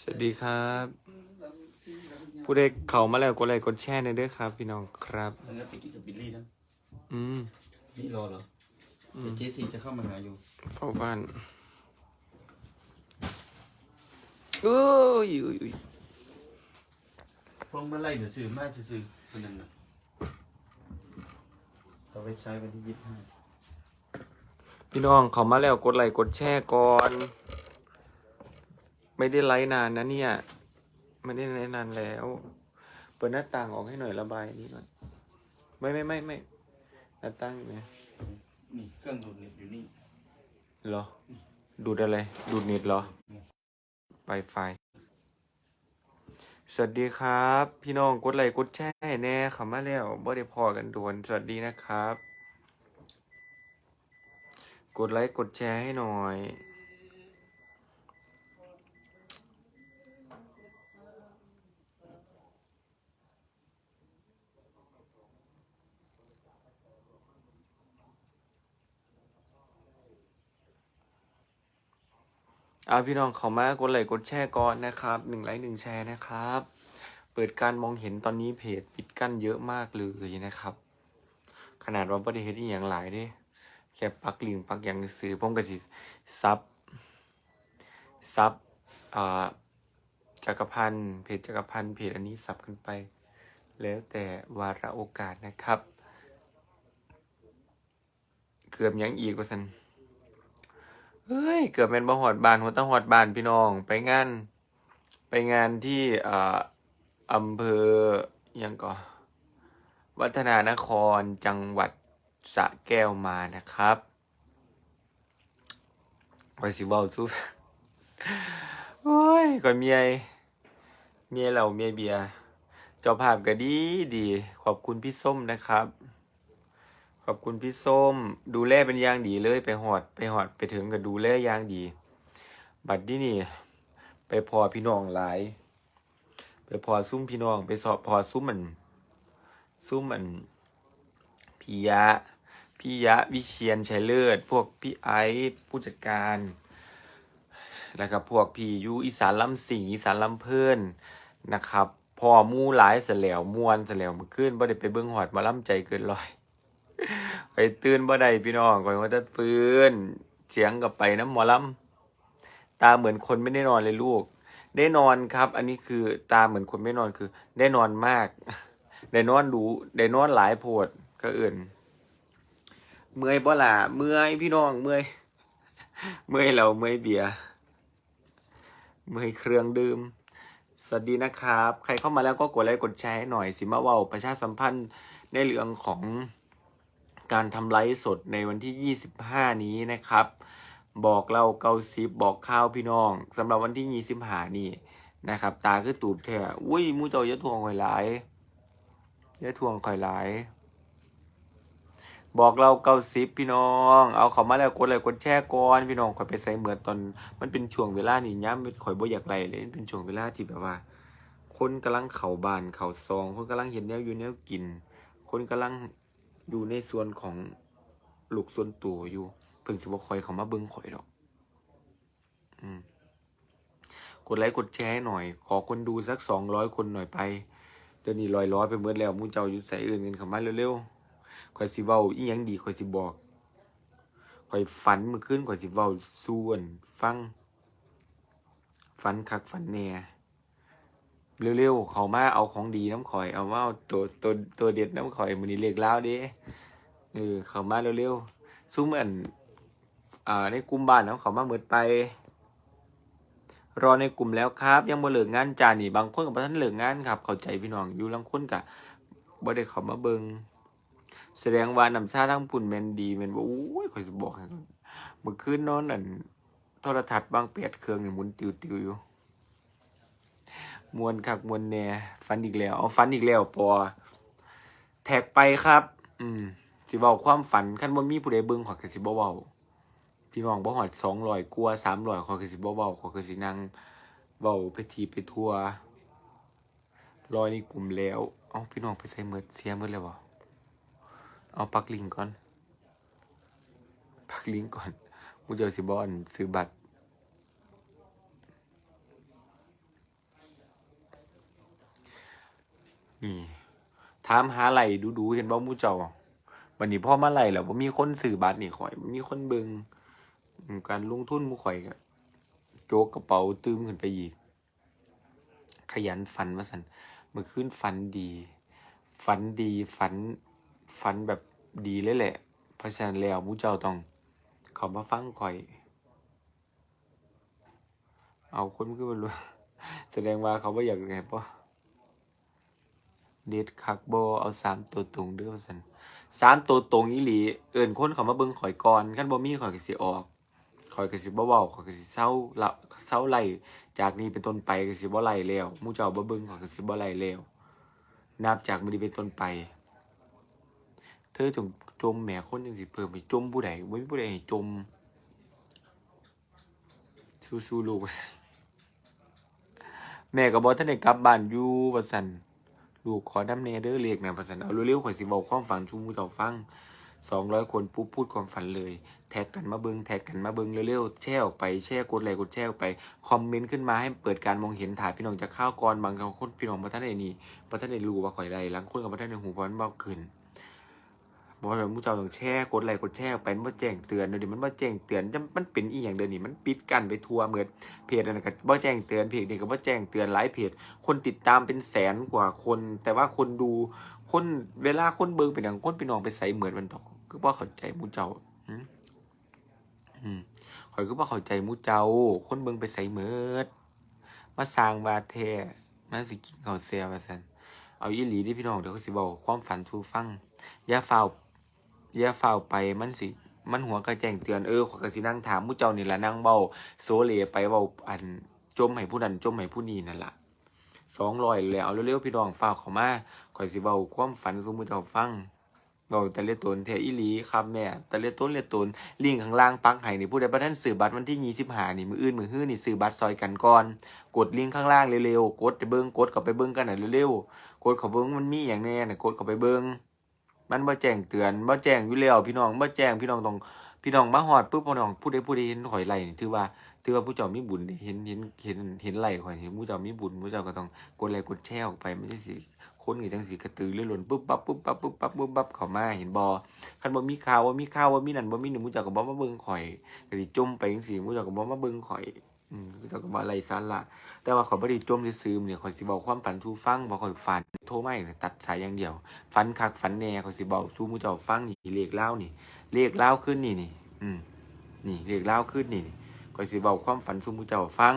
สวัสดีครับ ผู้ใดเข้ามาแล้วกดไลค์กดแชร์หน่อยเด้อครับ พี่น้องครับ แล้วก็ไปกินกับบิลลี่นะอืมนี่รอเหรออืมเดี๋ยวเจสี่จะเข้ามาหาอยู่เฝ้าบ้านเอ้ยอุ้ยอุ้ยพวกเมื่อไรเดี๋ยวซื้อมาจะซื้อคนนั้นน่ะเอาไปใช้วันที่ยี่สิบห้าพี่น้องเข้ามาแล้วกดไลค์กดแชร์ก่อน ไม่ได้ไลค์นานนะเนี่ย ไม่ได้ไลค์นานแล้ว เปิดหน้าต่างออกให้หน่อยระบายนี้หน่อยไม่ไม่ไม่ไม่หน้าต่างอยู่ไหนนี่เครื่องดูดเน็ตอยู่นี่เหรอ ดูดอะไร ดูดเน็ตเหรอไวไฟสวัสดีครับ พี่น้องกดไลค์กดแชร์ให้แน่เข้ามาแล้วบ่ได้พอกันด่วนสวัสดีนะครับ กดไลค์กดแชร์ให้หน่อย เอาพี่น้องเขามากดไลค์กดแชร์ก่อนนะครับหนึ่งไลค์หนึ่งแชร์นะครับ เปิดการมองเห็นตอนนี้เพจปิดกั้นเยอะมากเลยนะครับ ขนาดว่าประเทศที่อย่างหลายเด้แค่ปักลิงปักอย่างซื้อผมก็สิซับซับอ่าจักรพันธ์เพจจักรพันธ์เพจอันนี้ซับขึ้นไป แล้วแต่วาระโอกาสนะครับ เกือบยังอีกว่าสัน เฮ้ย เกือบเป็นบ่หอดบานหัวตะหอดบานพี่น้อง ไปงาน ไปงานที่อ่าอำเภอยังก่อวัฒนานครจังหวัดสะแก้วมานะครับไว้สิเว้าซุโอ้ยก่อนเมียเมียเราเมียเบียเจ้าภาพก็ดีดี ขอบคุณพี่ส้มนะครับ ขอบคุณพี่ส้ม ดูแลเป็นอย่างดีเลยไปหอด ไปหอดไปถึงก็ดูแลอย่างดี บัดนี้นี่ ไปพอพี่น้องหลาย ไปพอซุ้มพี่น้อง ไปสอบพอซุ้มมัน ซุ้มมันพี่ยะพี่ยะวิเชียนชัยเลิศพวกพี่ไอซ์ผู้จัดการ แล้วก็พวกพี่ยูอีสานลำสิงอีสานลำเพิ่อนนะครับ พอมู่หลายเสแล้วมวนเสแล้วมื่อคืนบ่ได้ไปเบิ่งหอดมาล่ำใจเกินร้อย ไปตื่นบ่ได้พี่น้องก่อนว่าจะฟื้นเสียงกับไปน้ำหมอลำตาเหมือนคนไม่ได้นอนเลยลูก ได้นอนครับ อันนี้คือตาเหมือนคนไม่นอนคือ ได้นอนมาก ได้นอนดูได้นอนหลายโพดก็เอื่น เมื่อยบ่ล่ะเมื่อยพี่น้องเมื่อยเมื่อยเราเมื่อยเบียร์เมื่อยเครื่องดื่มสวัสดีนะครับ ใครเข้ามาแล้วก็กดไลค์กดแชร์ให้หน่อยสิมาว่าประชาสัมพันธ์ในเรื่องของ การทำไลฟ์สดในวันที่ 25 นี้นะครับ บอกเล่าเกาซิบบอกข้าวพี่น้องสำหรับวันที่25นี่นะครับ ตาคือตูบแท้อุ้ยมูเจ้าย่าทวงข่อยหลายอย่าทวงข่อยหลาย บอกเราเกาซิบพี่น้อง เอาเขามาแล้วกดไลค์กดแชร์ก่อนพี่น้องข่อยไปใส่เหมือนตอน มันเป็นช่วงเวลานี่ย้ำข่อยบ่อยากไลเลยเป็นช่วงเวลาที่แบบว่า คนกำลังเข่าบานเข่าซอง คนกำลังเห็นแนวอยู่แนวกิน คนกำลัง อยู่ในส่วนของลูกส่วนตัวอยู่เพิ่งสิบ่คอยเขามาเบิ่งข่อยดอก อืม กดไลค์กดแชร์ให้หน่อย ขอคนดูสักสองร้อยคนหน่อยไป เดี๋ยวนี้ลอยล้อไปเมื่อแล้วหมูเจ้ายู่ใส่อื่นกันเข้ามาเร็วๆข่อยสิเว้าอีหยังดีข่อยสิบอกข่อยฝันเมื่อคืนข่อยสิเว้าส่วน ฟัง ฝันคักฝันแหน่ เร็วๆเขามาเอาของดีน้ำข่อยเอาว่าเอาตัวตัวตัวเด็ดน้ำข่อยมันนี่เล็กแล้วเด้เออเขามาเร็วๆซุ้มอันอ่าในกลุ่มบ้านเขาเขามาเหมิดไป รอในกลุ่มแล้วครับ ยังบ่เลิกงานจานี่บางคนกับท่านเลิกงานครับ เข้าใจพี่น้องอยู่ลังคนกะบ่ได้เขามาเบิงแสดงว่าน้ำชาทั้งปุ่นแมนดีแมนว่าโอ้ยข่อยจะบอกให้เมื่อคืนนอนอันโทรทัศน์บางเปียดเครื่องนี่หมุนติวๆอยู่ มวนคักมวนแน่ฟันอีกแล้ว เอาฟันอีกแล้วปอแท็กไปครับ อืมสิเว้าความฝันคันบ่มีผู้ใดเบิ่งขอยก็สิบ่เว้าพี่น้องบ่ฮอด200กว่า300ขอยก็สิบ่เว้าขอยก็สินั่งเว้าไปทีไปทัวรอยในกลุ่มแล้ว เอ้าพี่น้องไปใส่หมดเสียหมดแล้วบ่เอาปักลิงก่อน ปักลิงก่อนมูเจ้าสิบ่อันซื้อบัตร ถามหาไหลดูดูๆเห็นบ่หมู่เจ้าวันนี้พ่อมาไหลแล้วบ่มีคนซื้อบัตรนี่ข่อยบ่มีคนเบิงการลงทุนมู่ข่อยก็โจกกระเป๋าตืมขึ้นไปอีก ขยันฝันว่าสันเมื่อคืนฝันดี ฝันดีฝันฝันแบบดีเลยแหละ เพราะฉะนั้นแล้วมู่เจ้าต้องเขามาฟังข่อย เอาคนขึ้นมารู้แสดงว่าเขาไม่อยากไงปะ เด็ดคักโบเอาสามตัวตรงเด้อสันสามตัวตรงอีหลี เอิ่นคนเขามาเบิ่งข่อยก่อนขั้นบ่มีข่อยก็สิออกข่อยก็สิบ่เว้าข่อยก็สิเศร้าละเศร้าไล่จากนี้เป็นต้นไปก็สิบ่ไล่แล้วมู่เจ้าบ่เบิ่งข่อยก็สิบ่ไล่แล้วนับจากมื้อนี้เป็นต้นไป เธอจงจมแหมคนจังสิเพิ่มไปจมผู้ใดบ่มีผู้ใดให้จมสู้ๆลูกแม่ก็บอท่านได้กลับบ้านอยู่ว่าซั่น ลูกขอดำเนเด้อเรียกนะว่าษาเอาเร็วๆข่อยสิบอกความฝันชูมูเจ้าฟังสองร้อยคนปุ๊บพูดความฝันเลย แท็กกันมาเบิงแท็กกันมาเบิงเร็วๆแช่ออกไปแช่กดไลค์กดแช่ออกไป คอมเมนต์ขึ้นมาให้เปิดการมองเห็นถ่ายพี่น้องจะเข้าวกรบางคนพี่น้องประทันได้นี่บ่ทันได้รู้ว่าข่อยไรหลังคนกับประทันได้หูเพราะมันเบาขึ้น บอกว่ามูเจ้าต้องแชร์กดไลค์กดแชร์ไปมันบ่แจ้งเตือนเดี๋ยวนี้มันบ่แจ้งเตือนจะมันเป็นอีหยังเดี๋ยวนี้มันปิดกั้นไปทั่วเหมือนเพจอันนั้นก็บ่แจ้งเตือนเพจนี้ก็บ่แจ้งเตือนหลายเพจคนติดตามเป็นแสนกว่าคน แต่ว่าคนดูคนเวลาคนเบิ่งเป็นหยังคนพี่น้องไปใส่เหมือนมันตอกคือบ่เข้าใจมูเจ้าอืมอืมข่อยคือบ่เข้าใจมูเจ้า คนเบิ่งไปใส่เหมือดมาสร้างบาแท้มาสิกินข้าวแซ่ว่าซั่นเอาอีหลีดิพี่น้องเดี๋ยวเขาสิบอกความฝันสู่ฟัง อย่าฟ้า อย่าเฝ้าไปมันสิ มันหัวกระแจงเตือนเออขอยก็สินั่งถามผู้เจ้านี่ล่ะนั่งเบาโซเลไปเว้าอันจมให้ผู้นั้นจมให้ผู้นี้นั่นล่ะสองร้อยแล้วเอาเร็วๆพี่น้องฝ้าเขามาข่อยสิเว้าความฝันสู่ผู้เจ้าฟังเว้าแต่ลตนแทอีหลีครับแม่แต่ละตนลตนลิงข้างล่างปักให้นี่ผู้ใดบ่ทันซื้อบัตรวันที่25นี่มืออื่นมือฮื้อนี่ซื้อบัตรซอยกันก่อน กดลิงข้างล่างเร็วๆกดไปเบิ่งกดเข้าไปเบิ่งกันหน่ะเร็วๆกดเข้าเบิ่งมันมีหยังแน่น่ะกดเข้าไปเบิ่ง มันบ่แจ้งเตือนบ่แจ้งอยู่แล้วพี่น้องบ่แจ้งพี่น้องต้องพี่น้องมาฮอดปุ๊บพี่น้องผู้ใดผู้ใดเห็นข่อยไหลนี่ถือว่าถือว่าผู้เจ้ามีบุญเห็นเห็นเห็นเห็นไหลข่อยเห็นผู้เจ้ามีบุญผู้เจ้าก็ต้องกดไลค์กดแชร์ออกไปไม่ใช่สิคนก็จังสิกระตือรือร้นปุ๊บปั๊บปุ๊บปั๊บปุ๊บปั๊บปุ๊บปั๊บเข้ามาเห็นบ่คันบ่มีข่าวว่ามีข่าวว่ามีนั่นบ่มีนี่ผู้เจ้าก็บ่มาเบิ่งข่อยก็สิจมไปจังซี่ผู้เจ้าก็บ่มาเบิ่งข่อย อืมผู้เจ้าก็บ่ไล่สาระแต่ว่าขอยบ่ได้จมซื่อๆเนี่ยขอยสิเว้าความฝันสู่ฟังบ่ข่อยฝันโทรมาอีกตัดสายอย่างเดียวฝันคักฝันแน่เขาสิบอกสู้มูเจ้าฟังนี่เลขเล่านี่เลขเล่าขึ้นนี่นี่ อืมนี่เลขเล่าขึ้นนี่นี่ก็สิบอกความฝันสู้มูเจ้าฟัง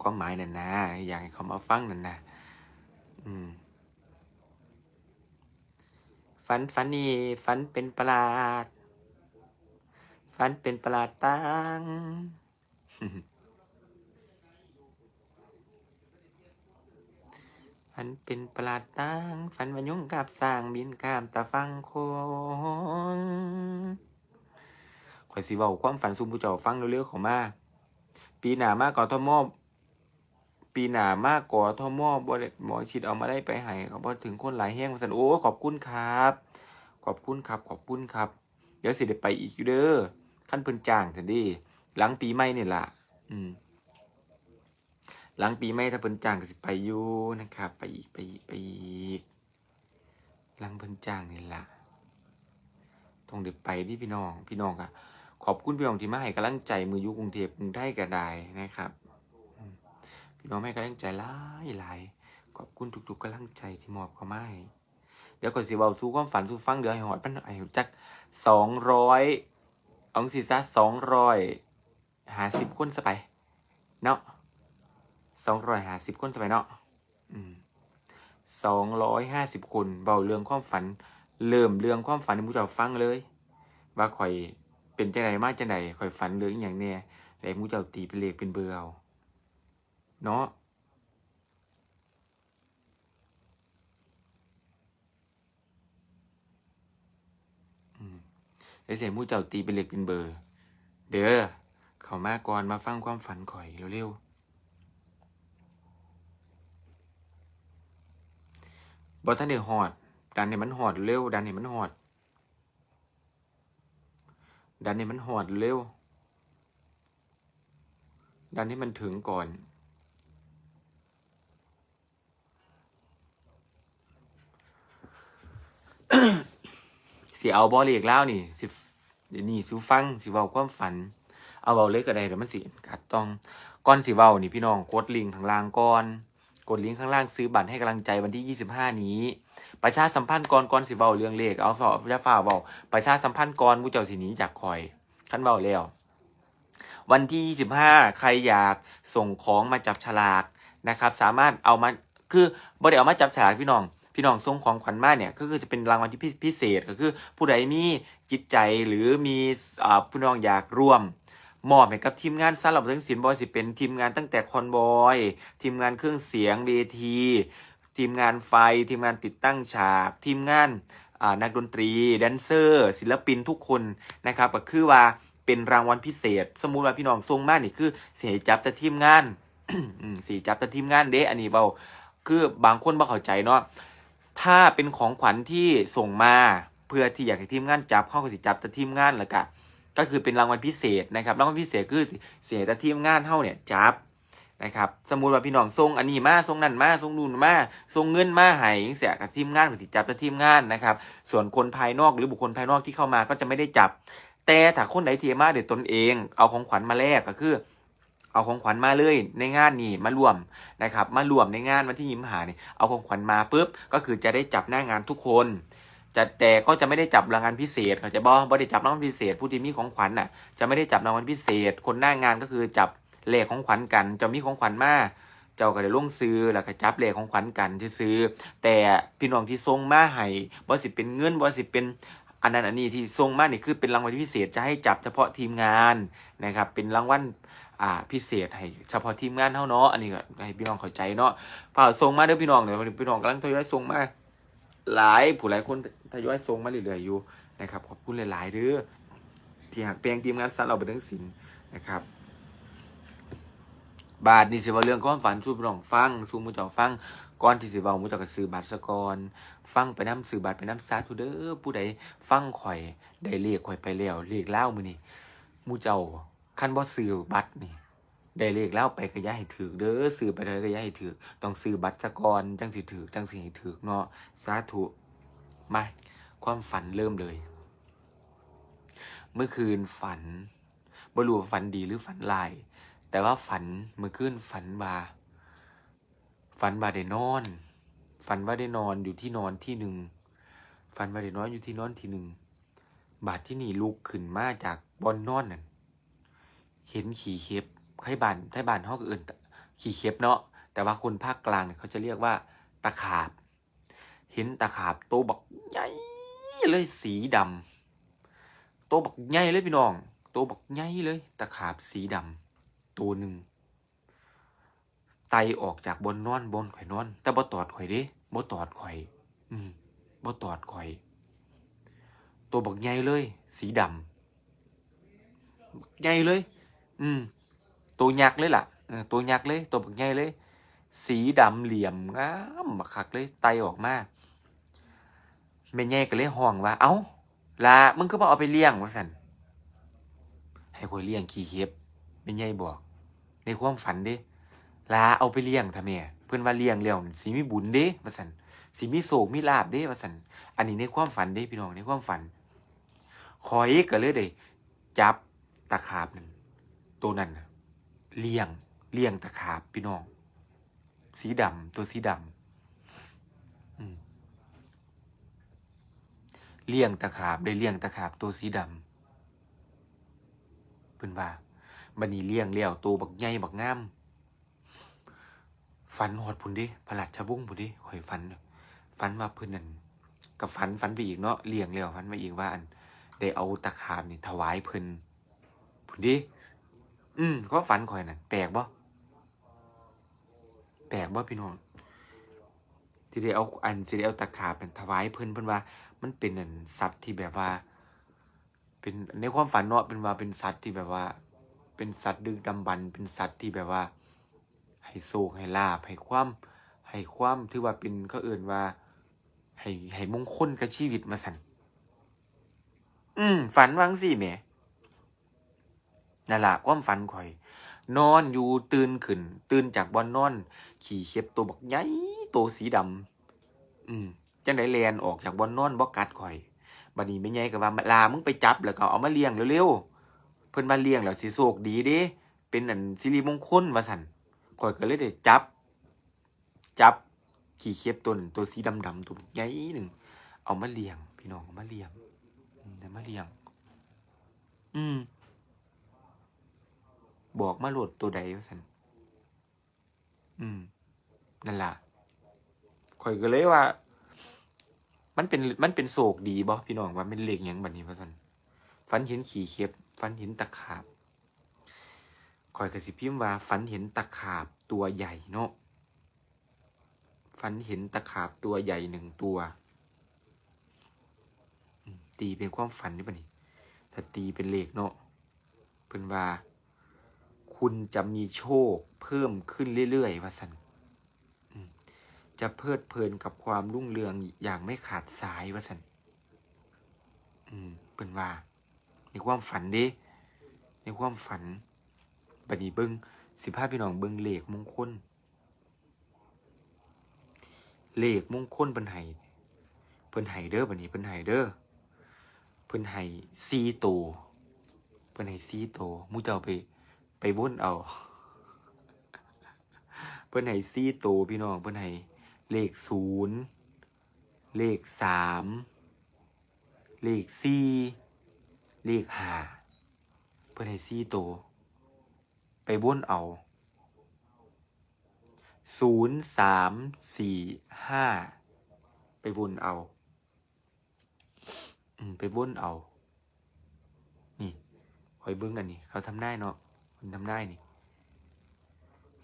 ความหมายนั่นนะอยากให้เขามาฟังนั่นนะอืมฝันฝันนี่ฝันเป็นประหลาดฝันเป็นประหลาดตัง ฝันเป็นประหลาดตั้งฝันว่ายุงกับสร้างบินข้ามตะฟังโคงข่อยสิเว้าความฝันสู่ผู้เจ้าฟังเร็วๆข้ามา ปีหน้ามากกอทมปีหน้ามากกอทมอบ่ได้หมอชิดเอามาได้ไปให้ก็บ่ถึงคนหลายแฮงว่าซั่นโอ้ขอบคุณครับ ขอบคุณครับ ขอบคุณครับ เดี๋ยวสิได้ไปอีกอยู่เด้อคันเพิ่นจ้างซั่นดิ หลังปีใหม่นี่ล่ะ อืม หลังปีใหม่ถ้าเพิ่นจ้างก็สิไปอยู่นะครับ ไปอีกไปอีกไปอีก หลังเพิ่นจ้างนี่ล่ะต้องได้ไปดิพี่น้อง พี่น้องก็ขอบคุณพี่น้องที่มาให้กำลังใจมืออยู่กรุงเทพกรุงได้ก็ได้นะครับ พี่น้องให้กำลังใจหลายหลายขอบคุณทุกๆกำลังใจที่มอบเข้ามาให้เดี๋ยวก่อนสิเว้าสู่ความฝันสู่ฟังเดี๋ยวให้หอดมันให้จัก200เอาสิซะ 250คนซะไปเนาะสองร้อยห้าสิบคนสมัยเนาะสองร้อยห้าสิบคนเบาเรื่องความฝัน เริ่มเรื่องความฝันให้มูเจ้าฟังเลย ว่าข่อยเป็นจังไดมาจังไดข่อยฝันเรื่องอย่างเนี่ยแล้วมูเจ้าตีเป็นเลขเป็นเบอร์เอาเนาะอืมแล้วเสียมูเจ้าตีเป็นเหลขเป็นเบอร์ เด้อ เขามาก่อนมาฟังความฝันข่อยเร็วๆบ่ทันได้ฮอด ดันให้มันฮอดเร็ว ดันให้มันฮอด ดันให้มันฮอดเร็ว ดันให้มันถึงก่อนสิเอาบอเลขเล่าวนี่สิเดี๋ยวนี้สิฟังสิเว้าความฝัน เอาเว้าเล็กก็ได้เดี๋ยวมันสิกัดต้องก่อนสิเว้านี่พี่น้องกดลิงก์ข้างล่างก่อนกดลิงก์ข้างล่างซื้อบัตรให้กำลังใจวันที่ 25 นี้ ประชาสัมพันธ์ก่อนก่อนสิเว้าเรื่องเลขเอาฝาจะฝ่าเว้าประชาสัมพันธ์ก่อนผู้เจ้าสิหนีจากคอยคันเว้าแล้ววันที่ 25 ใครอยากส่งของมาจับฉลากนะครับ สามารถเอามาคือบ่ไดเอามาจับฉลากพี่น้อง พี่น้องส่งของขวัญมาเนี่ยก็คือจะเป็นรางวัลที่พิเศษก็คือ ผู้ใดมีจิตใจหรือมีอ่าผู้น้องอยากร่วม มอบให้กับทีมงานสำหรับทั้งศิลป์บอยสิเป็นทีมงานตั้งแต่คอนบอย ทีมงานเครื่องเสียงเวที ทีมงานไฟ ทีมงานติดตั้งฉาก ทีมงานนักดนตรี แดนเซอร์ ศิลปินทุกคนนะครับก็คือว่าเป็นรางวัลพิเศษ สมมุติว่าพี่น้องส่งมากนี่คือเสียจับแต่ทีมงานสีจับแต่ทีมงานเด้อันนี้เบาคือบางคนบ่เข้าใจเนาะถ้าเป็นของขวัญที่ส่งมาเพื่อที่อยากให้ทีมงานจับเข้าก็สิจับแต่ทีมงานแล้วก็ ก็คือเป็นรางวัลพิเศษนะครับรางวัลพิเศษคือเสียแต่ทีมงานเท่าเนี่ยจับนะครับสมมุติว่าพี่น้องส่งอันนี้มาส่งนั่นมาส่งนู่นมาส่งเงินมาให้เสียกับทีมงานก็สิจับแต่ทีมงานนะครับ ส่วนคนภายนอกหรือบุคคลภายนอกที่เข้ามาก็จะไม่ได้จับ แต่ถ้าคนไหนเทียมาเดี๋ยวตนเอง เอาของขวัญมาแลกก็คือเอาของขวัญมาเลยในงานนี้มารวมนะครับมารวมในงานวันที่ยิ้มหาเนี่ยเอาของขวัญมาปุ๊บก็คือจะได้จับหน้างานทุกคน จะแต่ก็จะไม่ได้จับรางวัลพิเศษเขาจะบอกบ่ได้จับรางวัลพิเศษ ผู้ที่มีของขวัญน่ะ จะไม่ได้จับรางวัลพิเศษ คนหน้างานก็คือจับเลขของขวัญกัน จะมีของขวัญมาเจ้าก็ได้ลงซื้อแล้วก็จับเลขของขวัญกันที่ซื้อ แต่พี่น้องที่ส่งมาให้บ่สิเป็นเงินบ่สิเป็นอันนั้นอันนี้ที่ส่งมานี่คือเป็นรางวัลพิเศษจะให้จับเฉพาะทีมงานนะครับ เป็นรางวัลอ่าพิเศษให้เฉพาะทีมงานเท่าเนาะอันนี้ก็ให้พี่น้องเข้าใจเนาะฝากส่งมาเด้อพี่น้องเดี๋ยวพี่น้องกำลังทยอยส่งมา หลายผู้หลายคนทยอยส่งมาเรื่อยๆอยู่นะครับขอบคุณหลายๆเด้อที่หักเปียงทีมงานสัตว์เราไปทั้งสินนะครับ บาทนี่สิว่าเรื่องความฝันสู้พี่น้องฟังสู้มูเจ้าฟังก่อนที่สิว้ามูเจ้าก็ซื้อบัตรซะกอนฟังไปน้ำซื้อบัตรไปน้ำซาทุเด้อผู้ใดฟังข่อยได้เลขข่อยไปแล้วเลขเล่ามือนี่มูเจ้าคันบ่ซื้อบัตรนี่ ได้เลขแล้วไปก็ย่าให้ถือเด้อซื้อไปเลยก็ย่าให้ถือต้องซื้อบัตรซะก่อนจังสิถือจังสิให้ถือเนาะสาธุมาความฝันเริ่มเลย เมื่อคืนฝันบ่รู้ว่าฝันดีหรือฝันลาย แต่ว่าฝันเมื่อคืนฝันว่าฝันว่าได้นอน ฝันว่าได้นอนอยู่ที่นอนที่หนึ่งฝันว่าได้นอนอยู่ที่นอนที่หนึ่งบาดที่นี่ลุกขึ้นมาจากบอนนอนนั่นเห็นขี่เข็บ ไข่บานไข่บานห้องอื่น ขี่เข็บเนาะแต่ว่าคนภาคกลางเนี่ยเขาจะเรียกว่าตะขาบเห็นตะขาบโตบักใหญ่เลยสีดำโตบักใหญ่เลยพี่น้องโตบักใหญ่เลย ตะขาบสีดำตัวหนึ่งไตออกจากบนนอนบนข่อยนอน แต่บ่ตอดข่อยเด้บ่ตอดข่อย อืมบ่ตอดข่อย ตัวบักใหญ่เลย สีดำบักใหญ่เลย อืม ตัวยักษ์เลยล่ะตัวยักษ์เลย ตัวบักใหญ่เลย สีดำเหลี่ยมงามบักคักเลยไตออกมาแม่ใหญ่ก็เลยห้องว่า เอ้าลามึงก็บ่เอาไปเลี้ยงว่าซั่นให้ข่อยเลี้ยงขี้เข็บแม่ใหญ่บอก ในความฝันเด้ลาเอาไปเลี้ยงทำแม่เพิ่อนว่าเลี้ยงแล้วสิมีบุญเด้ว่าซั่นสิมีโศกมีลาบเด้ว่าซั่นอันนี้ในความฝันเด้พี่น้องในความฝันข่อยก็เลยได้จับตะขาบนั่นตัวนั้นนะ เลี่ยงเลี่ยงตะขาบพี่น้อง สีดำตัวสีดำเลี่ยงตะขาบได้เลี่ยงตะขาบตัวสีดำเพิ่นว่าบัดนี้เลี่ยงแล้วตัวบักใหญ่บักงามฝันหอดพุ่นดิพระราชวงศ์พุ่นดิข่อยฝันฝันว่าเพิ่นนั่นกับฝันฝันไปอีกเนาะเลี่ยงแล้วฝันมาอีกว่าอันได้เอาตะขาบนี่ถวายเพิ่นพุ่นดิ อืมก็ฝันข่อยนั่นแปลกบ่แปลกบ่พี่น้องที่ได้เอาอันที่ได้เอาตะขาบเป็นถวายเพิ่นเพิ่นว่า มันเป็นอันสัตว์ที่แบบว่า เป็นในความฝันเนาะเป็นว่าเป็นสัตว์ที่แบบว่า เป็นสัตว์ดึกดำบรรพ์เป็นสัตว์ที่แบบว่า ให้โศกให้ลาภให้ความให้ความถือว่าเป็นเขาเอื่นว่า ให้ให้มงคลกับชีวิตมาสั่นอืมฝันวังสิแหม นั่นละความฝันข่อย นอนอยู่ตื่นขึ้น ตื่นจากบอนนอน ขี่เข็บตัวบักใหญ่ตัวสีดำอืมจังไดแลนออกจากบอนนอนบ่กัดข่อยบัดนี้แม่ใหญ่ก็ว่าลามึงไปจับแล้วก็เอามาเลี้ยงเร็วๆเพิ่นว่าเลี้ยงแล้วสิโชคดีเด้เป็นอันสิริมงคลว่าซั่นข่อยก็เลยได้จับ จับขี้เข็บตัวตัวสีดำๆตัวใหญ่หนึ่งเอามาเลี้ยง พี่น้องเอามาเลี้ยงเอามาเลี้ยง อืม บอกมาโหลดตัวใดว่าซั่นอืม นั่นล่ะข่อยก็เลยว่า มันเป็นมันเป็นโศกดีบ่พี่น้องว่าเป็นเลขหยังบัดนี้ว่าซั่นฝันเห็นขี่เข็บฝันเห็นตะขาบข่อยก็สิพิมพ์ว่าฝันเห็นตะขาบตัวใหญ่เนาะฝันเห็นตะขาบตัวใหญ่หนึ่งตัวตีเป็นความฝันนี่ปะนี่ถ้าตีเป็นเลขเนาะเพิ่นว่า คุณจะมีโชคเพิ่มขึ้นเรื่อยๆว่าสันจะเพลิดเพลินกับความรุ่งเรืองอย่างไม่ขาดสายว่าสันอืมเป็นว่า ในความฝันเด้ในความฝันบัดนี้เบิงสิพาพี่น้องเบิงเหลขมงคลเหลขมงคลเพิ่นให้เพิ่นให้เด้อบัดนี้เพิ่นให้เด้อเพิ่นให้4โตเพิ่นให้4โตมู่เจ้าไป ไปวุ่นเอา เพิ่อนให้สี่ตัวพี่น้องเพิ่อนให้เลขศูนย์เลขสามเลขสี่เลขห้าเพิ่อนให้สี่ตัวไปวุ่นเอาศูนย์สามสี่ห้าไปวนเอา อืม ไปวนเอา นี่คอยเบิ้งอันนี้ เขาทำได้เนาะ มันทำได้นี่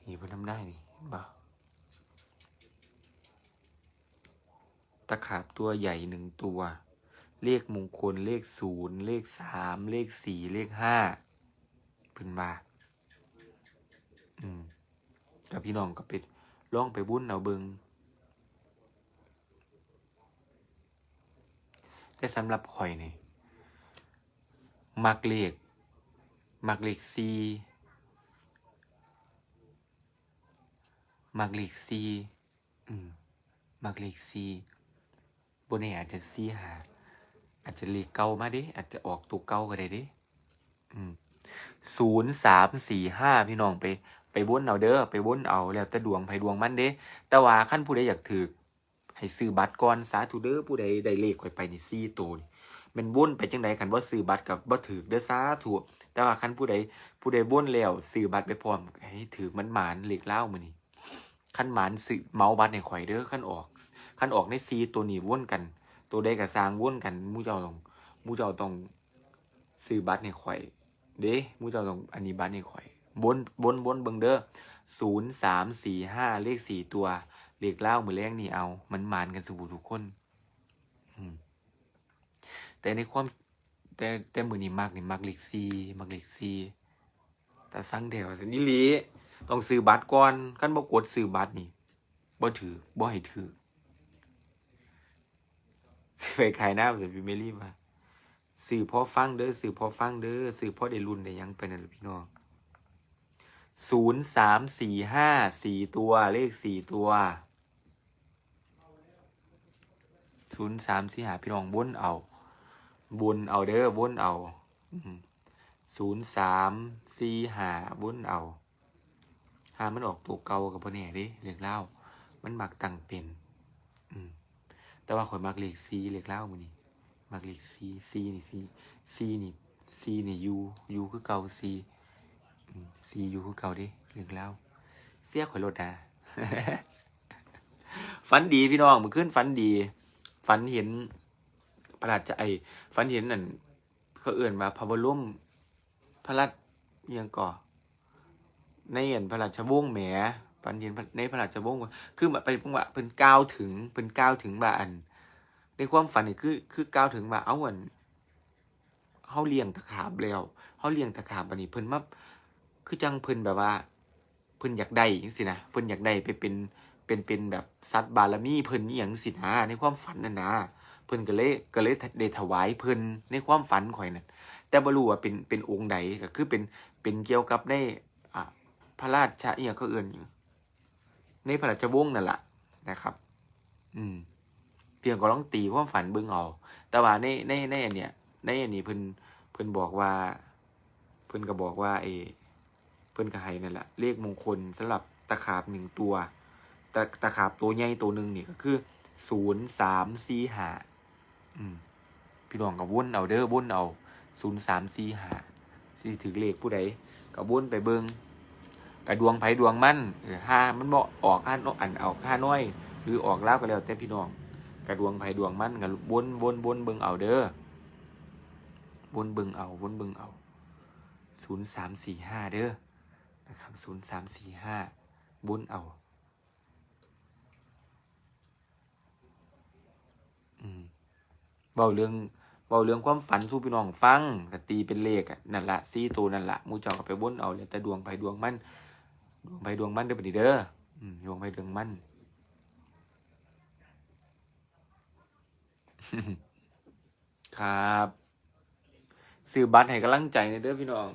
นี่มันทำได้นี่เห็นปะตะขาบตัวใหญ่หนึ่งตัว เลขมงคลเลขศูนย์เลขสามเลขสี่เลขห้าเพิ่นมาอืมกับพี่น้องก็ไปล่องไปบุ้นเอาเบิงแต่สำหรับข่อยนี่ มักเลข มักเลขซีมักเลขซีอืมมักเลขซีบนนี้อาจจะซีหาอาจจะเลขเก่ามาด้อาจจะออกตัวเก่าก็ได้ด้อืมศูนย์สามสี่ห้าพี่น้องไป ไปวนเอาเด้อไปวนเอาแล้วแต่ดวงไผดวงมันเด้แต่ว่าขั้นผู้ใดอยากถือให้ซื้อบัตรก่อนสาธุเด้อผู้ใดได้เลขข่อยไปนี่ซี่ตัวนี่ มันวุ่นไปจังใดคันว่าซื้อบัตรกับบ่ถือเด้อสาธุแต่ว่าคันผู้ใดผู้ใดวุ่นแล้วซื้อบัตรไปพร้อมให้ถือมันหมานเหล็กเล่ามือนี้คันหมานซื้อเมาบัตรให้ข่อยเด้อคันออกคันออกในซีตัวนี้วนกัน ตัวใดก็สร้างวุ่นกันมูเจ้าต้องมูเจ้าต้องซื้อบัตรให้ข่อย เด้มูเจ้าต้องอันนี้บัตรให้ข่อยบนบนบนเบิ่งเด้อ0345เลขสี่ตัว เลขเล่ามือแรกนี่เอา มันหมานกันสุทุกคน แต่ในความแต่แต่มือนี้มากนี่มักเล็กซีมักเล็กซีแต่สั่งเดียวสินี่ลีต้องซื้อบัตรก่อนคันบ่กดซื้อบัตรนี่บ่ถือบ่ให้ถือสิไปขายหน้าสิพี่เมลี่ว่าซื้อพอฟังเด้อซื้อพอฟังเด้อซื้อพอได้รุ่นได้ยังไปนั่นแหละพี่น้องศูนย์สามสี่ห้าสี่ตัวเลขสี่ตัวศูนย์สามสี่หาพี่น้องบนเอา บุญเอาเด้อบุญเอาศูนย์สามสี่หาบุญเอาหามันออกตัวเก่ากับพ่อแน่ดิเรียกเล่ามันมักตั้งเป็นอืมแต่ว่าข่อยมักเลขซีเรียกเล่ามันนี่มักเลขซีซีนี่ซีซีนี่ซีนี่ยูยูคือเก่าซีซียูคือเก่าดิเรียกเล่าเสียข่อยลดนะฝันดีพี่น้องมันขึ้นฝันดี ฝันเห็น ประหลาดจไอฝันเห็นนั่นเขาเอื่นว่าพระบรมพระราชเอียงก่อในเห็นพระราชวงศ์แหมฝันเห็นในพระราชวงศ์คือแบบไปพวกว่าเป็นก้าวถึงเป็นก้าวถึงว่าอัน ในความฝันนี่คือคือก้าวถึงว่าเอาอันเฮาเลี้ยงตะขาบแล้วเฮาเลี้ยงตะขาบอันนี้เพิ่นมาคือจังเพิ่นแบบว่า เพิ่นอยากได้จังซี่นะเพิ่นอยากได้ไปเป็นเป็นเป็นแบบสัตว์บารมีเพิ่นนี่หยังสินะในความฝันนั่นนะ เพิ่นก็เลยก็เลยได้ถวายเพิ่นในความฝันข่อยนั่นแต่บ่รู้ว่าเป็นเป็นองค์ใดก็คือเป็นเป็นเกี่ยวกับในอ่าพระราชาอีหยังเขาเอื่นอยู่ในพระราชวงศ์นั่นแหละนะครับ อืมพพี่น้องก็ลองตีความฝันเบิ่งเอาแต่ว่าในในในอันเนี้ยในอันนี้เพิ่นเพิ่นบอกว่า เพิ่นก็บอกว่าเอเพิ่นก็ให้นั่นแหละเลขมงคลสำหรับตะขาบหนึ่งตัวตะตะขาบตัวใหญ่ตัวหนึ่งนี่ก็คือศูนย์สามสี่ห้า พี่น้องก็วนเอาเด้อวนเอาศูนย์สามสี่ห้าสิถือเลขผู้ใดก็วนไปเบิงกระดวงไผดวงมันเออห้ามันบ่ออกห้าน้อยอันเอาห้าน้อย หรือออกแล้วก็แล้วแต่พี่น้องกระดวงไผดวงมันก็วนวนวนเบิงเอาเด้อวนเบิงเอาวนเบิงเอาศูนย์สามสี่ห้าเด้อนะครับศูนย์สามสี่ห้าวนเอา อืม เบาเรื่องเบาเรื่องความฝันสู้พี่น้องฟังก็ตีเป็นเลขอะนั่นละซีตัวนั่นละมูจอกไปวนเอาเลยแต่ดวงไผดวงมันดวงไผดวงมันเด้อบัดนี้เด้อดวงไผดวงมันครับซื้อบัตรให้กำลังใจในเด้อพี่น้อง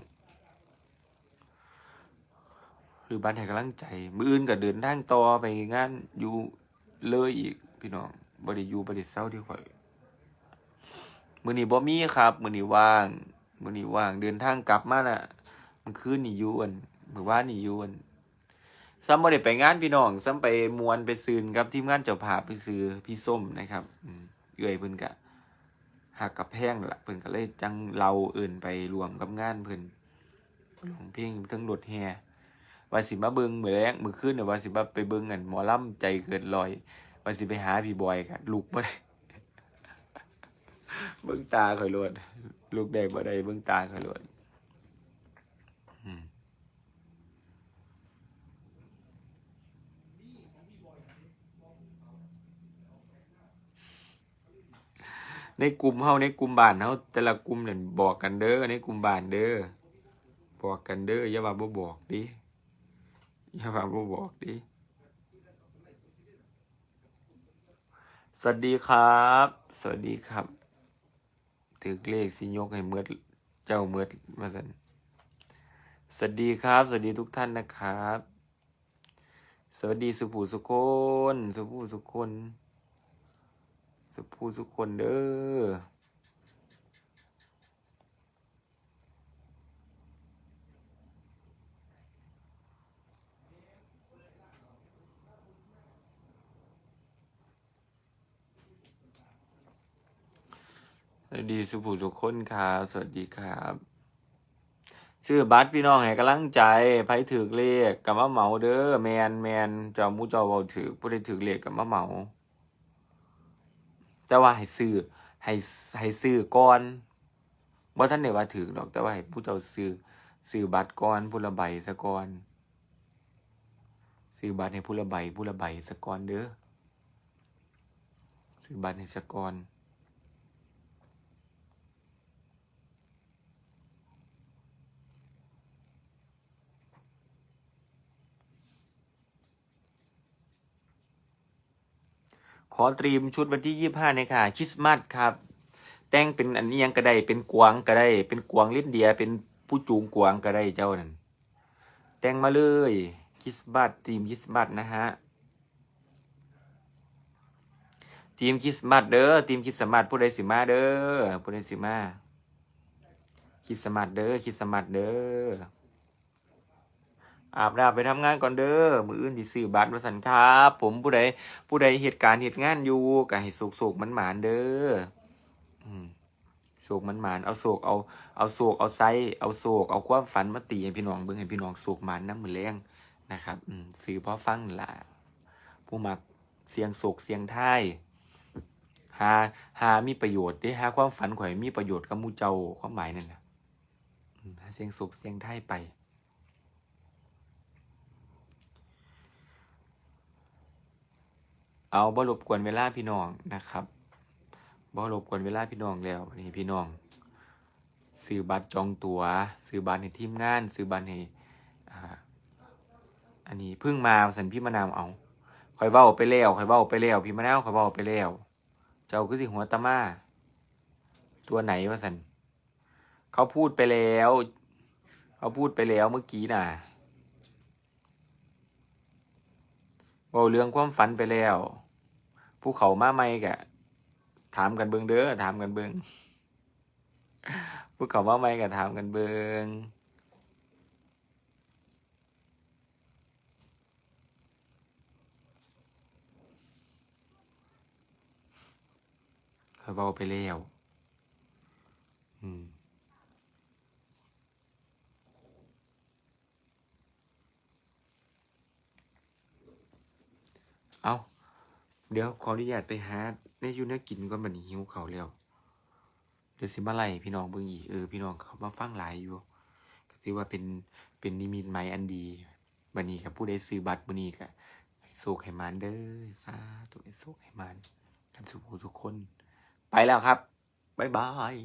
ซื้อบัตรให้กำลังใจ มืออื่นก็เดินทางต่อไปงานอยู่เลยอีกพี่น้องบริยูบริเศร้าที่ข่อย มือนี้บ่มีครับ มือนี้ว่าง มือนี้ว่าง เดินทางกลับมาน่ะมันคืนนี่ยู่อันมือว่านนี่ยู่อันซ้ำบ่ได้ไปงานพี่น้องซ้ำไปมวนไปซืนครับทีมงานเจ้าภาพไปซื้อพี่ส้มนะครับเอื้อยเพิ่นกะหักกับแพงละเพิ่นก็เลยจังเราเอื่นไปรวมกับงานเพิ่นร้องเพลงทั้งรถแห่ว่าสิมาเบิงมือแรงมื้อคืนน่ะว่าสิมาไปเบิงอันหมอลำใจเกินร้อยว่าสิไปหาพี่บอยก็ลุกบ่ได้ เบิ่งตาข่อยโลดลุกได้บ่ได้เบิ่งตาข่อยโลดในกลุ่มเฮาในกลุ่มบ้านเฮาแต่ละกลุ่มนั่นบอกกันเด้อในกลุ่มบ้านเด้อบอกกันเด้ออย่าว่าบ่บอกดิอย่าว่าบ่บอกดิสวัสดีครับ สวัสดีครับ ถือเลขสิยกให้เมือดเจ้าเมือดว่าสันสวัสดีครับ สวัสดีทุกท่านนะครับ สวัสดีสุภูสุคนสุภูสุคน สุภูสุคนเด้อ สวัสดีสุภูสุคนครับ สวัสดีครับชื่อบัตรพี่น้องให้กำลังใจไผถือเลขกับมาเหมาเด้อแมนแมนจ้าหมูจ้าเบาถือผู้ใดถือเลขกับมาเหมาแต่ว่าให้ซื้อให้ให้ซื้อก่อนว่าท่านไหนว่าถือหรอกแต่ว่าให้ผู้เจ้าซื้อซื้อบัตรก่อนผู้ละใบสะก่อนซื้อบัตรให้ผู้ละใบผู้ละใบสะก่อนเด้อซื้อบัตรให้สะก่อน ขอตรีมชุดวันที่ยี่ห้าเนี่ยค่ะคริสต์มาสครับ แต่งเป็นอันนี้ยังก็ได้เป็นกวางก็ได้เป็นกวางเลิ้นเดียเป็นผู้จูงกวางก็ได้เจ้านั่นแต่งมาเลยคริสต์มาสทีมคริสต์มาสนะฮะทีมคริสต์มาสเด้อทีมคริสต์มาสผู้ใดสิมาเด้อผู้ใดสิมาคริสต์มาสเด้อคริสต์มาสเด้อ อาบน้ำไปทำงานก่อนเด้อ มืออื่นที่ซื้อบัตรมาสันครับ ผมผู้ใดผู้ใดเหตุการณ์เหตุงานอยู่ก็ให้โศกโศกมันหมานเด้อโศกมันหมานเอาโศกเอาเอาโศกเอาไซเอาโศกเอาความฝันมาตีให้พี่น้องเบิ่งให้พี่น้องโศกหมานน้ำมือแรงนะครับอืมสื่อพอฟังล่ะผู้มักเสียงโศกเสียงท้ายหาหามีประโยชน์เด้หาความฝันข่อยมีประโยชน์กับมูเจ้าความหมายนั่นนะหาเสียงโศกเสียงท้ายไป เอาบ่รบกวนเวลาพี่น้องนะครับบ่รบกวนเวลาพี่น้องแล้วนี่พี่น้องซื้อบัตรจองตัว๋วซื้อบัตรให้ทีมงานซื้อบัตรให้อันนี้เพิ่งมาสันพี่มะนาวเอาคอยเว้าไปแล้วคอยเว้าไปแล้วพี่มะนาวคอยเว้าไปแล้วเจ้าคือสิหัวตะมาตัวไหนวะสันเขาพูดไปแล้ว เขาพูดไปแล้วเมื่อกี้น่ะ เว้าเรื่องความฝันไปแล้วภูเขามาใหม่กะ ถามกันเบิงเด้อถามกันเบิงผู้เขาว่าไม่ก็ถามกันเบิงเขาเบาไปแล้ว เอาเดี๋ยวขออนุญาตไปหาในยูเนอกินก่อนบันี้หิวเขาวแล้วเดี๋ยวสิมาไล่พี่น้องเบิ่งอีกเออพี่น้องเขามาฟังหลายอยู่ก็ถือว่าเป็นเป็นนิมิตหมายอันดีบัดนี้กับผู้ใดซื้อบัตรมื้อนี้ก็ให้โชคให้มานเด้อสาธุให้โชคให้มานกันสุขทุกคน ไปแล้วครับบ๊ายบาย